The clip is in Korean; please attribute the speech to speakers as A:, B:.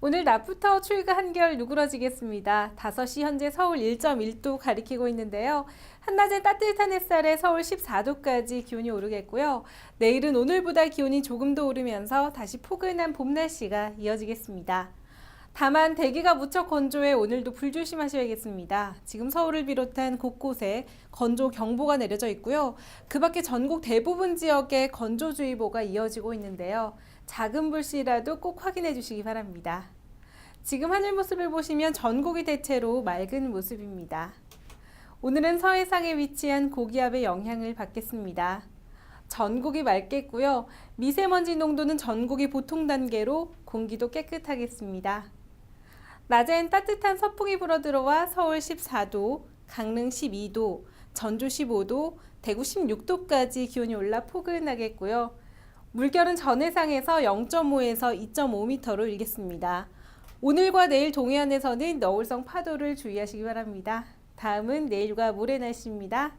A: 오늘 낮부터 추위가 한결 누그러지겠습니다. 5시 현재 서울 1.1도 가리키고 있는데요. 한낮에 따뜻한 햇살에 서울 14도까지 기온이 오르겠고요. 내일은 오늘보다 기온이 조금 더 오르면서 다시 포근한 봄 날씨가 이어지겠습니다. 다만 대기가 무척 건조해 오늘도 불조심하셔야겠습니다. 지금 서울을 비롯한 곳곳에 건조 경보가 내려져 있고요. 그 밖에 전국 대부분 지역에 건조주의보가 이어지고 있는데요. 작은 불씨라도 꼭 확인해 주시기 바랍니다. 지금 하늘 모습을 보시면 전국이 대체로 맑은 모습입니다. 오늘은 서해상에 위치한 고기압의 영향을 받겠습니다. 전국이 맑겠고요. 미세먼지 농도는 전국이 보통 단계로 공기도 깨끗하겠습니다. 낮엔 따뜻한 서풍이 불어 들어와 서울 14도, 강릉 12도, 전주 15도, 대구 16도까지 기온이 올라 포근하겠고요. 물결은 전해상에서 0.5에서 2.5m로 일겠습니다. 오늘과 내일 동해안에서는 너울성 파도를 주의하시기 바랍니다. 다음은 내일과 모레 날씨입니다.